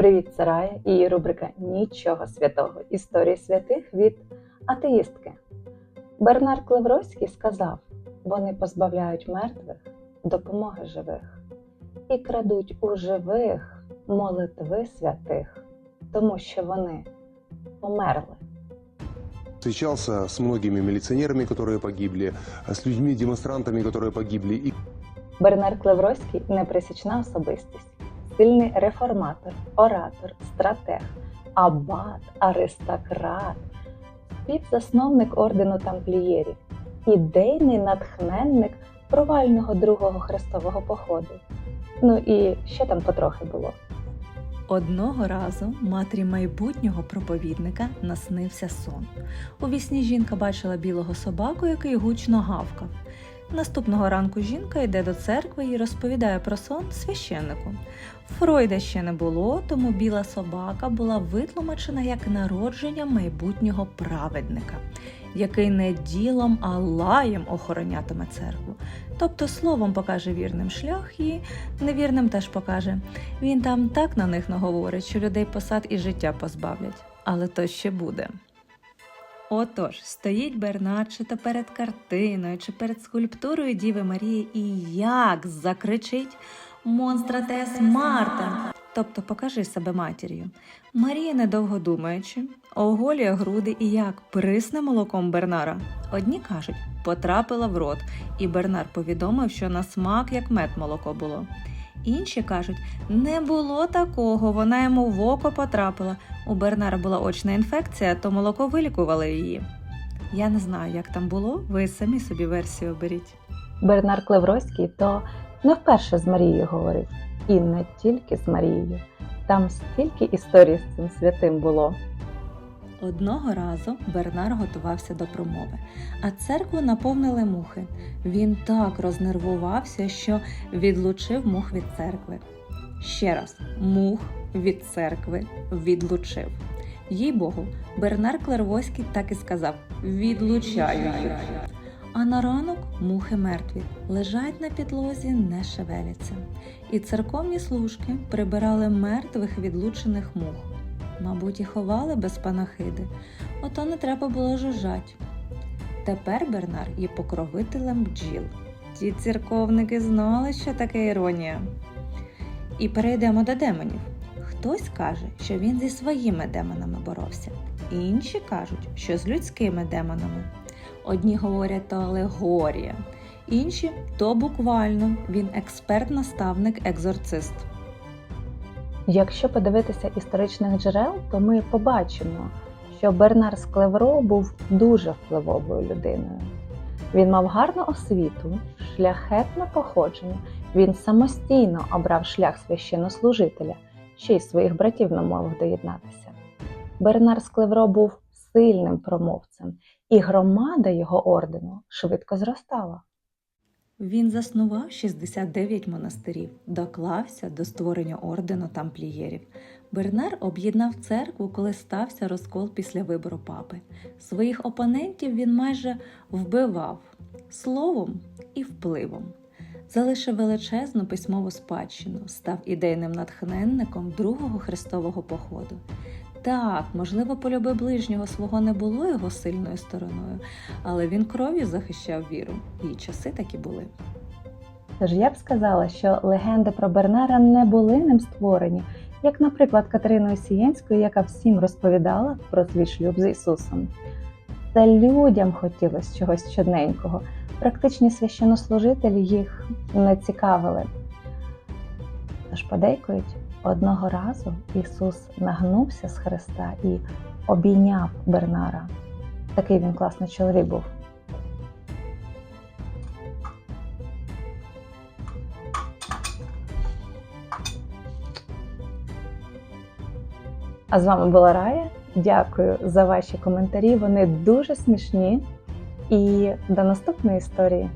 Привіт, це Рая і її рубрика Нічого святого. Історії святих від атеїстки. Бернард Клевроський сказав: вони позбавляють мертвих допомоги живих і крадуть у живих молитви святих, тому що вони померли. Встречался с многими милиционерами, которые погибли, с людьми-демонстрантами, которые погибли. И Бернард Клевроський неприсічна особистість, сильний реформатор, оратор, стратег, абат, аристократ, співзасновник ордену тамплієрів, ідейний натхненник провального другого хрестового походу. Ну і ще там потрохи було. Одного разу матері майбутнього проповідника наснився сон. У вісні жінка бачила білого собаку, який гучно гавкав. Наступного ранку жінка йде до церкви і розповідає про сон священнику. Фройда ще не було, тому біла собака була витлумачена як народження майбутнього праведника, який не ділом, а лаєм охоронятиме церкву. Тобто словом покаже вірним шлях і невірним теж покаже. Він там так на них наговорить, що людей посад і життя позбавлять. Але то ще буде. Отож, стоїть Бернард чи то перед картиною, чи перед скульптурою Діви Марії і як закричить Монстратес Мартем. Тобто покажи себе матір'ю. Марія, недовго думаючи, оголює груди і як присне молоком Бернара. Одні кажуть, потрапила в рот, і Бернар повідомив, що на смак як мед молоко було. Інші кажуть, не було такого, вона йому в око потрапила. У Бернара була очна інфекція, то молоко вилікували її. Я не знаю, як там було, ви самі собі версію оберіть. Бернард Клевроський то не вперше з Марією говорив, і не тільки з Марією. Там стільки історій з цим святим було. Одного разу Бернар готувався до промови, а церкву наповнили мухи. Він так рознервувався, що відлучив мух від церкви. Ще раз, мух від церкви відлучив. Їй Богу, Бернар Клервоський так і сказав: відлучаю. А на ранок мухи мертві, лежать на підлозі, не шевеляться. І церковні служки прибирали мертвих відлучених мух. Мабуть, і ховали без панахиди, ото не треба було жужжать. Тепер Бернар є покровителем бджіл. Ті церковники знали, що таке іронія. І перейдемо до демонів. Хтось каже, що він зі своїми демонами боровся, інші кажуть, що з людськими демонами. Одні говорять то алегорія, інші то буквально він експерт-наставник, екзорцист. Якщо подивитися історичних джерел, то ми побачимо, що Бернар з Клевро був дуже впливовою людиною. Він мав гарну освіту, шляхетне походження. Він самостійно обрав шлях священнослужителя, ще й своїх братів намовив доєднатися. Бернар з Клевро був сильним промовцем, і громада його ордену швидко зростала. Він заснував 69 монастирів, доклався до створення ордену тамплієрів. Бернар об'єднав церкву, коли стався розкол після вибору папи. Своїх опонентів він майже вбивав словом і впливом. Залишив величезну письмову спадщину, став ідейним натхненником другого хрестового походу. Так, можливо, полюби ближнього свого не було його сильною стороною, але він кров'ю захищав віру, і часи такі були. Тож я б сказала, що легенди про Бернара не були ним створені, як, наприклад, Катериною Сієнською, яка всім розповідала про свій шлюб з Ісусом. Це людям хотілося чогось чудненького. Практичні священнослужителі їх не цікавили. Тож подейкують, одного разу Ісус нагнувся з Христа і обійняв Бернара. Такий він класний чоловік був. А з вами була Рая. Дякую за ваші коментарі. Вони дуже смішні. І до наступної історії.